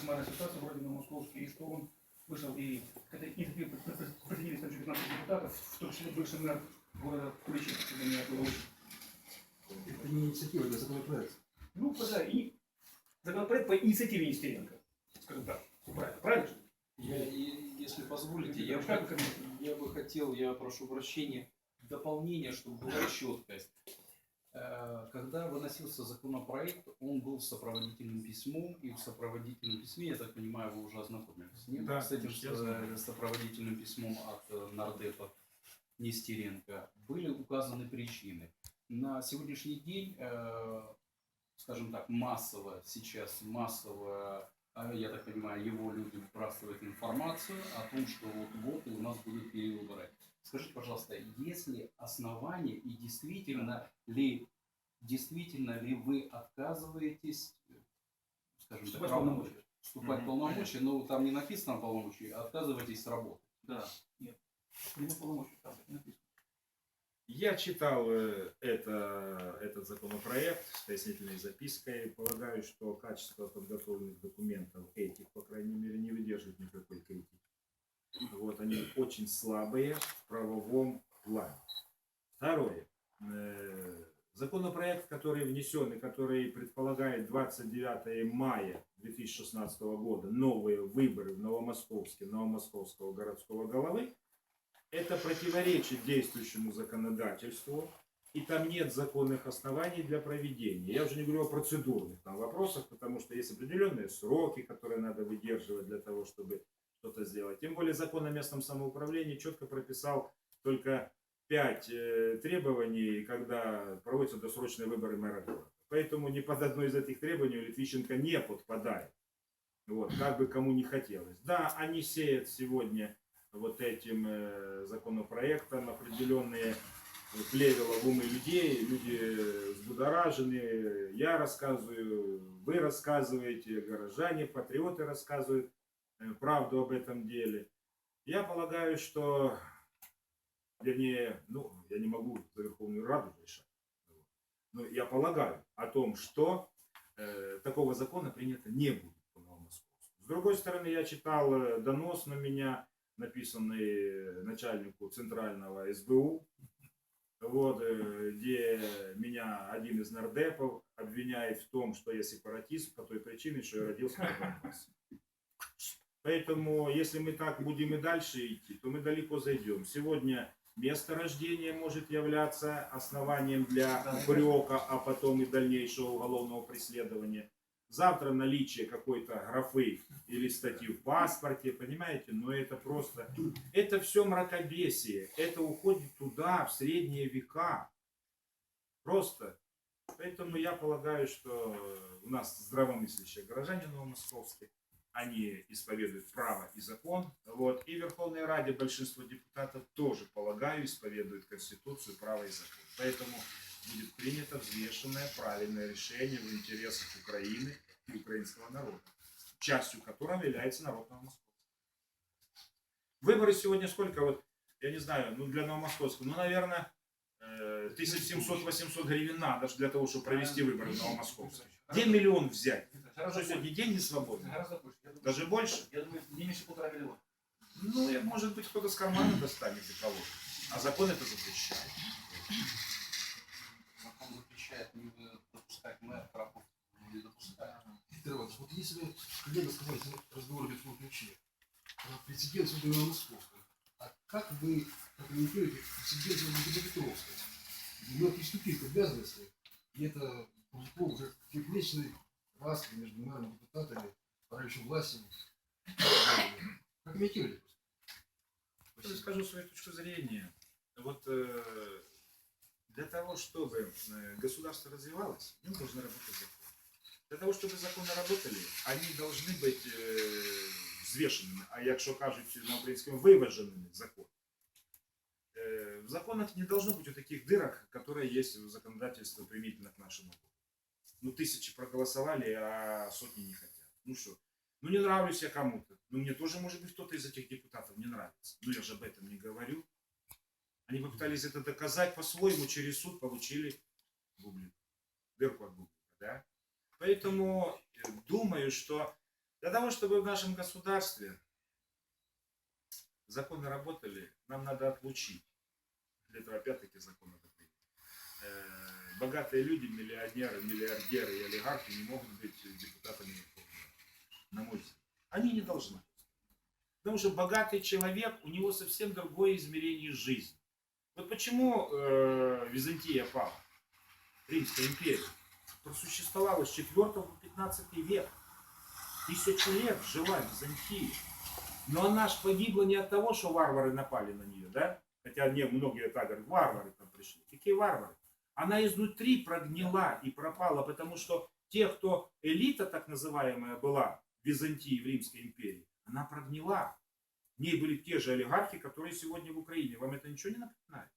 кошмарная ситуация вроде на московский, и что он вышел и к этой инициативе присоединились там 15 депутатов, в том числе бывший мэр города Куличин, если меня было очень. Это не инициатива, это законопроект. Ну, да, и законопроект по инициативе Нестеренко, скажем так. Правильно, правильно? же? Я, и- если позволите, я, Как бы- я бы хотел, я прошу прощения, дополнение, чтобы была четкость. Э, Когда выносился законопроект, он был сопроводительным письмом, и в сопроводительном письме, я так понимаю, вы уже ознакомились нет? Да, с этим э, сопроводительным письмом от э, нардепа Нестеренко были указаны причины. На сегодняшний день, скажем так, массово сейчас, массово, я так понимаю, его люди выбрасывают информацию о том, что вот-вот и у нас будут перевыборы. Скажите, пожалуйста, есть ли основания и действительно ли, действительно ли вы отказываетесь, скажем так, Вступать в работать? полномочия. вступать в полномочия, но там не написано полномочия, отказываетесь работать. Да. Прямых полномочий, там так и написано. Я читал э, это, этот законопроект с пояснительной запиской. Полагаю, что качество подготовленных документов этих, по крайней мере, не выдерживает никакой. Вот, они очень слабые в правовом плане. Второе. Э, Законопроект, который внесен и который предполагает 29 мая 2016 года новые выборы в Новомосковске, Новомосковского городского головы, это противоречит действующему законодательству, и там нет законных оснований для проведения. Я уже не говорю о процедурных там вопросах, потому что есть определенные сроки, которые надо выдерживать для того, чтобы что-то сделать. Тем более закон о местном самоуправлении четко прописал только пять э, требований, когда проводятся досрочные выборы мэра города. Поэтому ни под одно из этих требований Литвищенко не подпадает. Вот, как бы кому не хотелось. Да, они сеют сегодня вот этим э, законопроектом определенные плевела в умы людей, люди взбудоражены, я рассказываю, вы рассказываете, горожане, патриоты рассказывают правду об этом деле. Я полагаю, что, вернее, ну, я не могу за Верховную Раду решать, но я полагаю о том, что э, такого закона принято не будет по Новомосковску. С другой стороны, я читал э, донос на меня, написанный начальнику центрального СБУ, вот, э, где меня один из нардепов обвиняет в том, что я сепаратист по той причине, что я родился на Донбассе. Поэтому, если мы так будем и дальше идти, то мы далеко зайдем. Сегодня место рождения может являться основанием для упрека, а потом и дальнейшего уголовного преследования. Завтра наличие какой-то графы или статьи в паспорте, понимаете, но это просто, это все мракобесие, это уходит туда, в средние века. Просто. Поэтому я полагаю, что у нас здравомыслящие горожане новомосковские, они исповедуют право и закон. Вот. И в Верховной Раде большинство депутатов тоже, полагаю, исповедуют Конституцию, право и закон. Поэтому будет принято взвешенное, правильное решение в интересах Украины и украинского народа, частью которого является народ Новомосковска. Выборы сегодня сколько? Вот, я не знаю, ну для Новомосковска, ну, наверное, 1700-800 гривен надо для того, чтобы провести выборы в Новомосковске. Где миллион взять? Что сегодня день не свободный? Гораздо больше. Я думаю, Даже больше? Я думаю, не меньше полтора миллиона. Ну, и, может быть, кто-то с кармана достанет и кого А закон это запрещает. Закон запрещает не допускать мэра работе, не допускает. Виктор Иванович, вот если коллега сказал, что разговор в ключе, прецедент судьи на Московском, а как вы Петровской? Мелкий ступик обязанности, и это по уже вечной раски между мэром и депутатами, правящей властью. Прокомментируйте. Я скажу свою точку зрения. Вот э, для того, чтобы э, государство развивалось, в нем должны работать законы. Для того, чтобы законы работали, они должны быть э, взвешеними, а якщо кажуть на українському, виваженими законами. В законах не должно быть вот таких дырок, которые есть в законодательстве применительно к нашему. Ну, тысячи проголосовали, а сотни не хотят. Ну что, ну не нравлюсь я кому-то. Ну мне тоже, может быть, кто-то из этих депутатов не нравится. Ну я же об этом не говорю. Они попытались это доказать по-своему, через суд получили бублик. Дырку от бублика, да? Поэтому э, думаю, что Для того, чтобы в нашем государстве законы работали, нам надо отлучить. Этого опять-таки законы такие. Э, Богатые люди, миллионеры, миллиардеры и олигархи не могут быть депутатами Верховной Рады, на мой взгляд. Они не должны. Потому что богатый человек, у него совсем другое измерение жизни. Вот почему э, Византия пала, Римская империя, просуществовала с 4 по 15 век. Тысячу лет жила Византия. Но она ж погибла не от того, что варвары напали на нее, да? Хотя не, многие так говорят, варвары там пришли. Какие варвары? Она изнутри прогнила и пропала, потому что те, кто элита так называемая была в Византии, в Римской империи, она прогнила. В ней были те же олигархи, которые сегодня в Украине. Вам это ничего не напоминает?